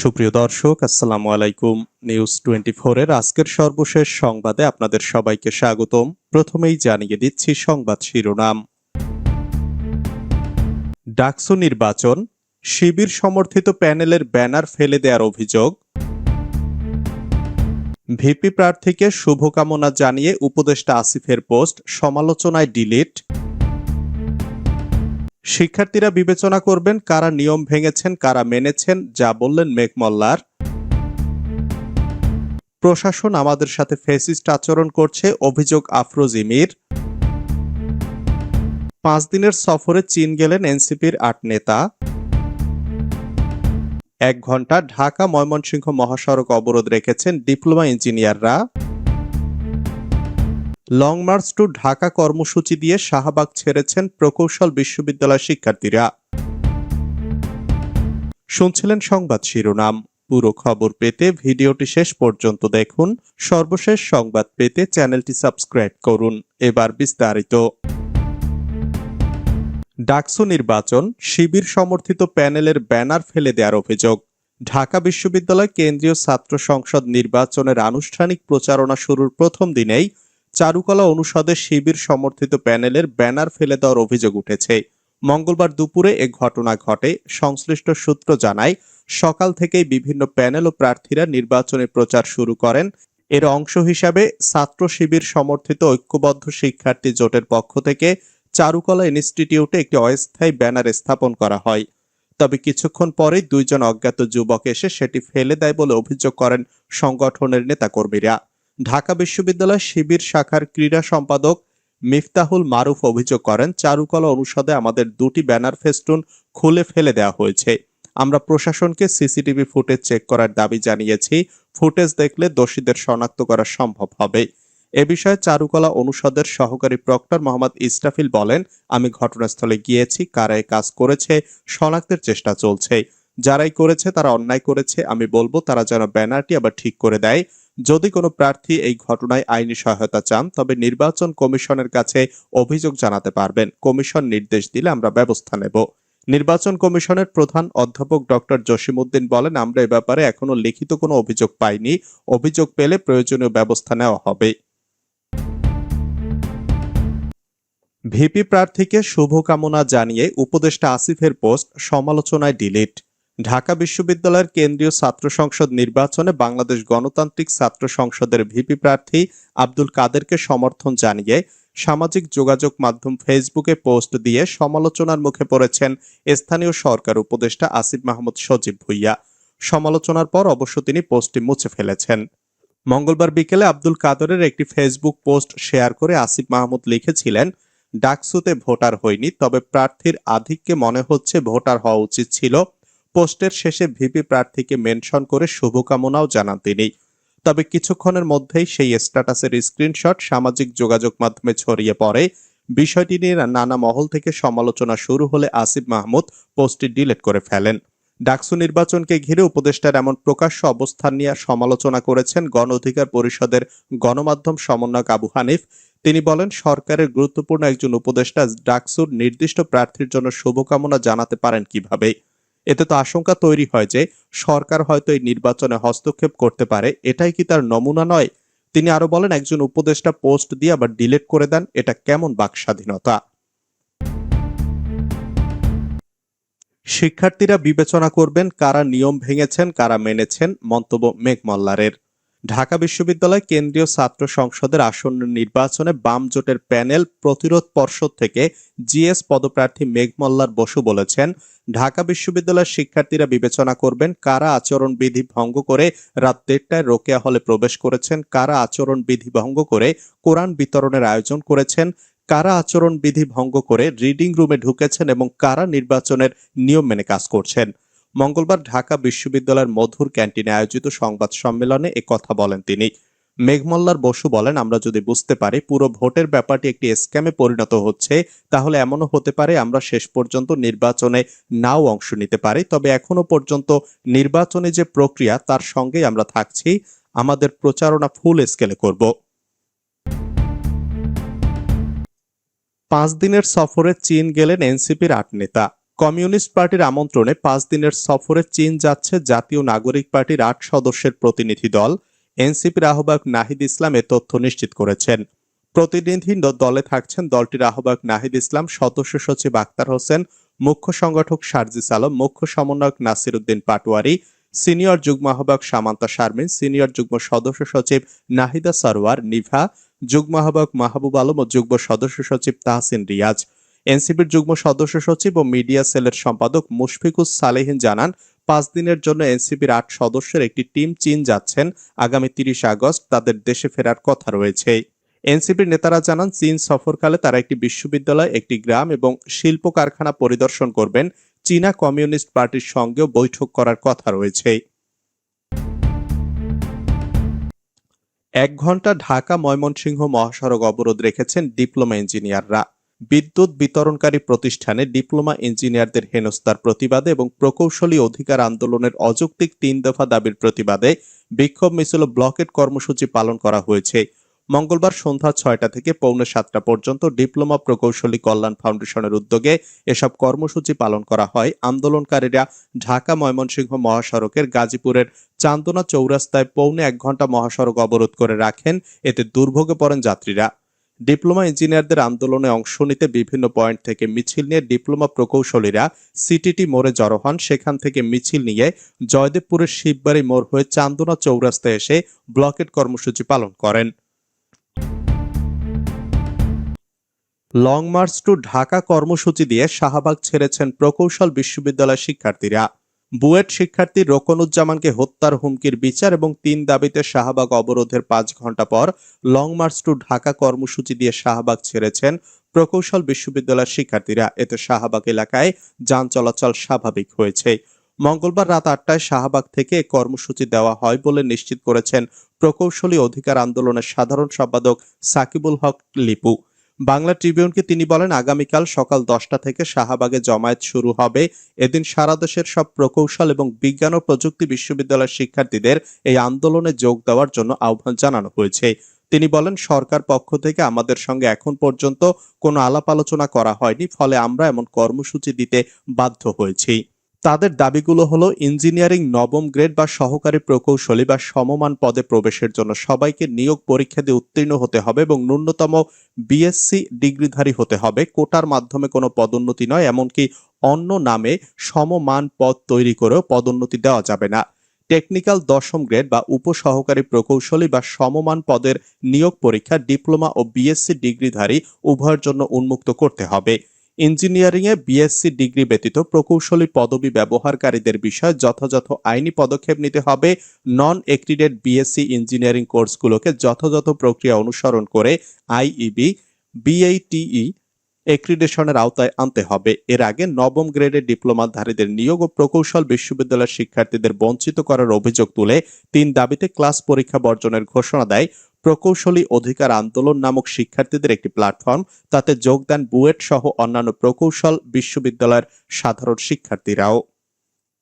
সুপ্রিয় দর্শক, আসসালামু আলাইকুম। নিউজ টোয়েন্টি এর আজকের সর্বশেষ সংবাদে আপনাদের সবাইকে স্বাগতম। প্রথমেই জানিয়ে দিচ্ছি সংবাদ শিরোনাম। ডাকসু নির্বাচন, শিবির সমর্থিত প্যানেলের ব্যানার ফেলে দেওয়ার অভিযোগ। ভিপি প্রার্থীকে শুভকামনা জানিয়ে উপদেষ্টা আসিফের পোস্ট, সমালোচনায় ডিলিট। শিক্ষার্থীরা বিবেচনা করবেন কারা নিয়ম ভেঙেছেন, কারা মেনেছেন, যা বললেন মেঘমল্লার প্রশাসন আমাদের সাথে ফেসিস্ট আচরণ করছে, অভিযোগ আফরোজিমির পাঁচ দিনের সফরে চীন গেলেন এনসিপির আট নেতা। এক ঘণ্টা ঢাকা ময়মনসিংহ মহাসড়ক অবরোধ রেখেছেন ডিপ্লোমা ইঞ্জিনিয়াররা। লং মার্চ টু ঢাকা কর্মসূচি দিয়ে শাহবাগ ছেড়েছেন প্রকৌশল বিশ্ববিদ্যালয় শিক্ষার্থীরা। শুনছিলেন সংবাদ শিরোনাম। পুরো খবর পেতে ভিডিওটি শেষ পর্যন্ত দেখুন। সর্বশেষ সংবাদ পেতে চ্যানেলটি সাবস্ক্রাইব করুন। এবার বিস্তারিত। ডাকসু নির্বাচন, শিবির সমর্থিত প্যানেলের ব্যানার ফেলে দেওয়ার অভিযোগ। ঢাকা বিশ্ববিদ্যালয় কেন্দ্রীয় ছাত্র সংসদ নির্বাচনের আনুষ্ঠানিক প্রচারণা শুরুর প্রথম দিনেই চারুকলা অনুষদে শিবির সমর্থিত প্যানেলের ব্যানার ফেলে দেওয়ার অভিযোগ উঠেছে। মঙ্গলবার দুপুরে এ ঘটনা ঘটে। সংশ্লিষ্ট সূত্র জানায়, সকাল থেকেই বিভিন্ন প্যানেল ও প্রার্থীরা নির্বাচনী প্রচার শুরু করেন। এর অংশ হিসাবে ছাত্র শিবির সমর্থিত ঐক্যবদ্ধ শিক্ষার্থী জোটের পক্ষ থেকে চারুকলা ইনস্টিটিউটে একটি অস্থায়ী ব্যানার স্থাপন করা হয়। তবে কিছুক্ষণ পরেই দুইজন অজ্ঞাত যুবক এসে সেটি ফেলে দেয় বলে অভিযোগ করেন সংগঠনের নেতাকর্মীরা। ঢাকা বিশ্ববিদ্যালয় শিবির শাখার ক্রীড়া সম্পাদক মিফতাহুল মারুফ অভিযোগ করেন, চারুকলা অনুষদে আমাদের দুটি ব্যানার ফেস্টুন খুলে ফেলে দেওয়া হয়েছে। আমরা প্রশাসনকে সিসিটিভি ফুটেজ চেক করার দাবি জানিয়েছি। ফুটেজ দেখলে দোষীদের শনাক্ত করা সম্ভব হবে। এ বিষয়ে চারুকলা অনুষদের সহকারী প্রক্টর মোহাম্মদ ইস্টাফিল বলেন, আমি ঘটনাস্থলে গিয়েছি, কারা এই কাজ করেছে, শনাক্তের চেষ্টা চলছে। যারাই করেছে তারা অন্যায় করেছে, আমি বলব তারা যেন ব্যানারটি আবার ঠিক করে দেয়। যদি কোনো প্রার্থী এই ঘটনায় আইনি সহায়তা চান, তবে নির্বাচন কমিশনের কাছে অভিযোগ জানাতে পারবেন। কমিশন নির্দেশ দিলে আমরা ব্যবস্থা নেব। নির্বাচন কমিশনের প্রধান অধ্যাপক ডক্টর জসিমউদ্দিন বলেন, আমরা এ ব্যাপারে এখনও লিখিত কোনো অভিযোগ পাইনি। অভিযোগ পেলে প্রয়োজনীয় ব্যবস্থা নেওয়া হবে। ভিপি প্রার্থীকে শুভকামনা জানিয়ে উপদেষ্টা আসিফের পোস্ট সমালোচনায় ডিলিট। ঢাকা বিশ্ববিদ্যালয়ের কেন্দ্রীয় ছাত্র সংসদ নির্বাচনে বাংলাদেশ গণতান্ত্রিক ছাত্র সংসদের ভিপি প্রার্থী আব্দুল কাদেরকে সমর্থন জানিয়ে সামাজিক যোগাযোগ মাধ্যম ফেসবুকে পোস্ট দিয়ে সমালোচনার মুখে পড়েছেন স্থানীয় সরকার উপদেষ্টা আসিফ মাহমুদ সজীব ভুইয়া। সমালোচনার পর অবশ্য তিনি পোস্টটি মুছে ফেলেছেন। মঙ্গলবার বিকেলে আব্দুল কাদরের একটি ফেসবুক পোস্ট শেয়ার করে আসিফ মাহমুদ লিখেছিলেন, ডাকসুতে ভোটার হয়নি তবে প্রার্থীর আধিক্যে মনে হচ্ছে ভোটার হওয়া উচিত ছিল পোস্টের শেষে ভিপি প্রার্থীকে মেনশন করে শুভকামনাও জানান তিনি। তবে কিছুক্ষণের মধ্যেই সেই স্ট্যাটাসের স্ক্রিনশট সামাজিক যোগাযোগ মাধ্যমে ছড়িয়ে পড়ে। বিষয়টি নিয়ে নানা মহল থেকে সমালোচনা শুরু হলে আসিফ মাহমুদ পোস্টটি ডিলিট করে ফেলেন। ডাকসু নির্বাচনকে ঘিরে উপদেষ্টার এমন প্রকাশ্য অবস্থান নিয়ে সমালোচনা করেছেন গণ অধিকার পরিষদের গণমাধ্যম সমন্বয়ক আবু হানিফ। তিনি বলেন, সরকারের গুরুত্বপূর্ণ একজন উপদেষ্টা ডাকসুর নির্দিষ্ট প্রার্থীর জন্য শুভকামনা জানাতে পারেন কীভাবে? এতে তো আশঙ্কা তৈরি হয় যে সরকার হয়তো এই নির্বাচনে হস্তক্ষেপ করতে পারে। এটাই কি তার নমুনা নয়? তিনি আরও বলেন, একজন উপদেষ্টা পোস্ট দিয়ে আবার ডিলেট করে দেন, এটা কেমন বাক স্বাধীনতা শিক্ষার্থীরা বিবেচনা করবেন কারা নিয়ম ভেঙেছেন, কারা মেনেছেন, মন্তব্য মেঘমল্লারের। ঢাকা বিশ্ববিদ্যালয় কেন্দ্রীয় ছাত্র সংসদের আসন্ন নির্বাচনে বাম জোটের প্যানেল প্রতিরোধ পর্ষদ থেকে জিএস পদপ্রার্থী মেঘমল্লার বসু বলেছেন, ঢাকা বিশ্ববিদ্যালয়ের শিক্ষার্থীরা বিবেচনা করবেন কারা আচরণ বিধি ভঙ্গ করে রাত দেড়টায় রোকেয়া হলে প্রবেশ করেছেন, কারা আচরণ বিধি ভঙ্গ করে কোরআন বিতরণের আয়োজন করেছেন, কারা আচরণ বিধি ভঙ্গ করে রিডিং রুমে ঢুকেছেন এবং কারা নির্বাচনের নিয়ম মেনে কাজ করছেন। মঙ্গলবার ঢাকা বিশ্ববিদ্যালয়ের মধুর ক্যান্টিনে আয়োজিত সংবাদ সম্মেলনে কথা বলেন তিনি। মেঘমল্লার বসু বলেন, আমরা যদি বুঝতে পারি পুরো ভোটের ব্যাপারটি একটি স্ক্যামে পরিণত হচ্ছে, তাহলে এমনও হতে পারে আমরা শেষ পর্যন্ত নির্বাচনে নাও অংশ নিতে পারি। তবে এখনও পর্যন্ত নির্বাচনে যে প্রক্রিয়া, তার সঙ্গেই আমরা থাকছি। আমাদের প্রচারণা ফুল স্কেলে করব। পাঁচ দিনের সফরে চীন গেলেন এনসিপির আট নেতা। কমিউনিস্ট পার্টির আমন্ত্রণে পাঁচ দিনের সফরে চীন যাচ্ছে জাতীয় নাগরিক পার্টির আট সদস্যের প্রতিনিধি দল। এনসিপির আহ্বায়ক নাহিদ ইসলাম এ তথ্য নিশ্চিত করেছেন। প্রতিনিধি দলে থাকছেন দলটির আহ্বায়ক নাহিদ ইসলাম, সদস্য সচিব আক্তার হোসেন, মুখ্য সংগঠক সার্জিস আলম, মুখ্য সমন্বয়ক নাসির উদ্দিন পাটোয়ারি, সিনিয়র যুগ্ম আহ্বায়ক সামান্তা শারমিন, সিনিয়র যুগ্ম সদস্য সচিব নাহিদা সরওয়ার, নিভা, যুগ্ম আহ্বায়ক মাহবুব আলম ও যুগ্ম সদস্য সচিব তাহসিন রিয়াজ। এনসিপির যুগ্ম সদস্য সচিব ও মিডিয়া সেলের সম্পাদক মুশফিকুস সালেহিন জানান, পাঁচ দিনের জন্য এনসিপির আট সদস্যের একটি টিম চীন যাচ্ছেন। আগামী তিরিশ আগস্ট তাদের দেশে ফেরার কথা রয়েছে। এনসিপির নেতারা জানান, চীন সফরকালে তারা একটি বিশ্ববিদ্যালয়, একটি গ্রাম এবং শিল্প কারখানা পরিদর্শন করবেন। চীনা কমিউনিস্ট পার্টির সঙ্গেও বৈঠক করার কথা রয়েছে। এক ঘণ্টা ঢাকা ময়মনসিংহ মহাসড়ক অবরোধ রেখেছেন ডিপ্লোমা ইঞ্জিনিয়াররা। বিদ্যুৎ বিতরণকারী প্রতিষ্ঠানে ডিপ্লোমা ইঞ্জিনিয়ারদের হেনস্থার প্রতিবাদে এবং প্রকৌশলী অধিকার আন্দোলনের অযৌক্তিক তিন দফা দাবির প্রতিবাদে বিক্ষোভ মিছিল ব্লকেট কর্মসূচি পালন করা হয়েছে। মঙ্গলবার সন্ধ্যা ছয়টা থেকে পৌনে সাতটা পর্যন্ত ডিপ্লোমা প্রকৌশলী কল্যাণ ফাউন্ডেশনের উদ্যোগে এসব কর্মসূচি পালন করা হয়। আন্দোলনকারীরা ঢাকা ময়মনসিংহ মহাসড়কের গাজীপুরের চান্দনা চৌরাস্তায় পৌনে এক ঘণ্টা মহাসড়ক অবরোধ করে রাখেন। এতে দুর্ভোগে পড়েন যাত্রীরা। ডিপ্লোমা ইঞ্জিনিয়ারদের আন্দোলনে অংশ নিতে বিভিন্ন পয়েন্ট থেকে মিছিল নিয়ে ডিপ্লোমা প্রকৌশলীরা সিটিটি মোড়ে জড়ো হন। সেখান থেকে মিছিল নিয়ে জয়দেবপুরের শিববাড়ি মোড় হয়ে চান্দনা চৌরাস্তায় এসে ব্লকেট কর্মসূচি পালন করেন। লং মার্চ টু ঢাকা কর্মসূচি দিয়ে শাহবাগ ছেড়েছেন প্রকৌশল বিশ্ববিদ্যালয় শিক্ষার্থীরা। বুয়েট শিক্ষার্থী রোকনুজ্জামানকে হত্যার হুমকির বিচার এবং তিন দাবিতে শাহবাগ অবরোধের পাঁচ ঘণ্টা পর লং মার্চ টু ঢাকা কর্মসূচি দিয়ে শাহবাগ ছেড়েছেন প্রকৌশল বিশ্ববিদ্যালয়ের শিক্ষার্থীরা। এতে শাহবাগ এলাকায় যান চলাচল স্বাভাবিক হয়েছে। মঙ্গলবার রাত আটটায় শাহবাগ থেকে কর্মসূচি দেওয়া হয় বলে নিশ্চিত করেছেন প্রকৌশলী অধিকার আন্দোলনের সাধারণ সম্পাদক সাকিবুল হক লিপু। বাংলা ট্রিবিউনকে তিনি বলেন, আগামীকাল সকাল দশটা থেকে শাহবাগে জমায়েত শুরু হবে। এদিন সারা দেশের সব প্রকৌশল এবং বিজ্ঞান ও প্রযুক্তি বিশ্ববিদ্যালয়ের শিক্ষার্থীদের এই আন্দোলনে যোগ দেওয়ার জন্য আহ্বান জানানো হয়েছে। তিনি বলেন, সরকার পক্ষ থেকে আমাদের সঙ্গে এখন পর্যন্ত কোনো আলাপ আলোচনা করা হয়নি, ফলে আমরা এমন কর্মসূচি দিতে বাধ্য হয়েছি। তাদের দাবিগুলো হলো ইঞ্জিনিয়ারিং নবম গ্রেড বা সহকারী প্রকৌশলী বা সমমান পদে প্রবেশের জন্য সবাইকে নিয়োগ পরীক্ষা দিয়ে উত্তীর্ণ হতে হবে এবং ন্যূনতম বিএসসি ডিগ্রিধারী হতে হবে। কোটার মাধ্যমে কোনো পদোন্নতি নয়, এমনকি অন্য নামে সমমান পদ তৈরি করেও পদোন্নতি দেওয়া যাবে না। টেকনিক্যাল দশম গ্রেড বা উপসহকারী প্রকৌশলী বা সমমান পদের নিয়োগ পরীক্ষা, ডিপ্লোমা ও বিএসসি ডিগ্রিধারী উভয়ের জন্য উন্মুক্ত করতে হবে। ইঞ্জিনিয়ারিংয়ে বিএসসি ডিগ্রি ব্যতীত প্রকৌশলী পদবি ব্যবহারকারীদের বিষয়ে যথাযথ আইনি পদক্ষেপ নিতে হবে। নন এক্রিডেড বিএসসি ইঞ্জিনিয়ারিং কোর্সগুলোকে যথাযথ প্রক্রিয়া অনুসরণ করে আইইবি বিআইটিই এক্রিডেশনের আওতায় আনতে হবে। এর আগে নবম গ্রেডের ডিপ্লোমাধারীদের নিয়োগ ও প্রকৌশল বিশ্ববিদ্যালয়ের শিক্ষার্থীদের বঞ্চিত করার অভিযোগ তুলে তিন দাবিতে ক্লাস পরীক্ষা বর্জনের ঘোষণা দেয়। প্রকৌশলী অধিকার আন্দোলন নামক শিক্ষার্থীদের একটি প্ল্যাটফর্ম তাতে যোগ দেন বুয়েট সহ অন্যান্য প্রকৌশল বিশ্ববিদ্যালয়ের সাধারণ শিক্ষার্থীরাও।